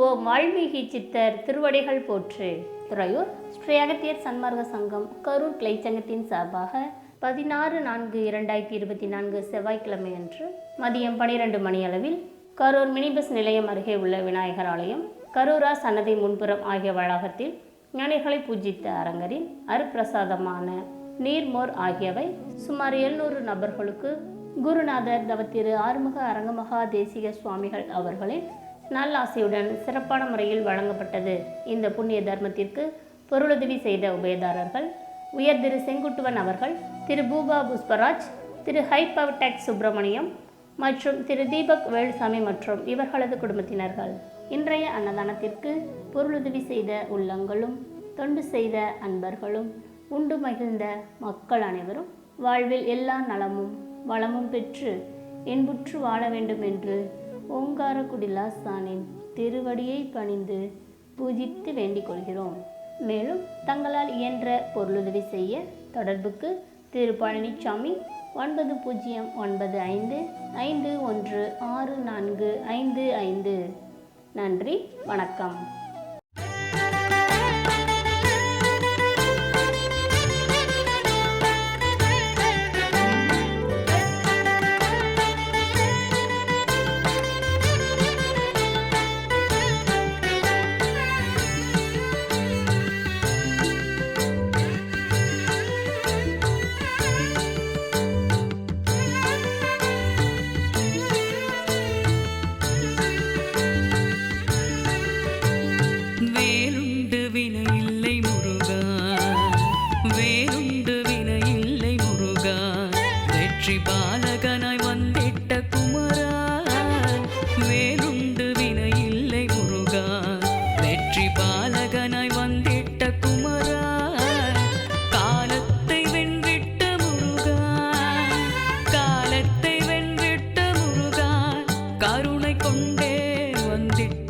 ஓ வால்மீகி சித்தர் திருவடிகள் போற்று. துறையூர் ஸ்ரீ அகத்தியர் சன்மார்க்க சங்கம் கரூர் கிளைச்சங்கத்தின் சார்பாக பதினாறு நான்கு இரண்டாயிரத்தி இருபத்தி நான்கு செவ்வாய்க்கிழமை அன்று மதியம் பனிரெண்டு மணியளவில் கரூர் மினி பஸ் நிலையம் அருகே உள்ள விநாயகர் ஆலயம் கரூரா சன்னதி முன்புறம் ஆகிய வளாகத்தில் ஞானிகளை பூஜித்த அரங்கரின் அருப்பிரசாதமான நீர்மோர் ஆகியவை சுமார் எழுநூறு நபர்களுக்கு குருநாதர் தவத்திரு ஆறுமுக அரங்கமகா தேசிக சுவாமிகள் அவர்களின் நல்லாசையுடன் சிறப்பான முறையில் வழங்கப்பட்டது. இந்த புண்ணிய தர்மத்திற்கு பொருளுதவி செய்த உபயதாரர்கள் உயர் திரு செங்குட்டுவன் அவர்கள் திரு பூபா புஷ்பராஜ் திரு ஹைபவ் சுப்பிரமணியம் மற்றும் திரு தீபக் வேலுசாமி மற்றும் இவர்களது குடும்பத்தினர்கள். இன்றைய அன்னதானத்திற்கு பொருளுதவி செய்த உள்ளங்களும் தொண்டு செய்த அன்பர்களும் உண்டு மகிழ்ந்த மக்கள் அனைவரும் வாழ்வில் எல்லா நலமும் வளமும் பெற்று இன்புற்று வாழ வேண்டும் என்று ஓங்கார குடிலாசானின் திருவடியை பணிந்து பூஜித்து வேண்டிக் கொள்கிறோம். மேலும் தங்களால் இயன்ற பொருளுதவி செய்ய தொடர்புக்கு திரு பழனிசாமி ஒன்பது பூஜ்ஜியம் ஒன்பது ஐந்து ஐந்து ஒன்று ஆறு நான்கு ஐந்து ஐந்து. நன்றி வணக்கம். வேலுண்டு வினையில்லை முருகா. வெற்றி பாலகனாய் வந்திட்ட குமரா. வேலுண்டு வினையில்லை முருகா. வெற்றி பாலகனாய் வந்திட்ட குமரா. காலத்தை வென்விட்ட முருகா. காலத்தை வென்விட்ட முருகா. கருணை கொண்டே வந்திட்ட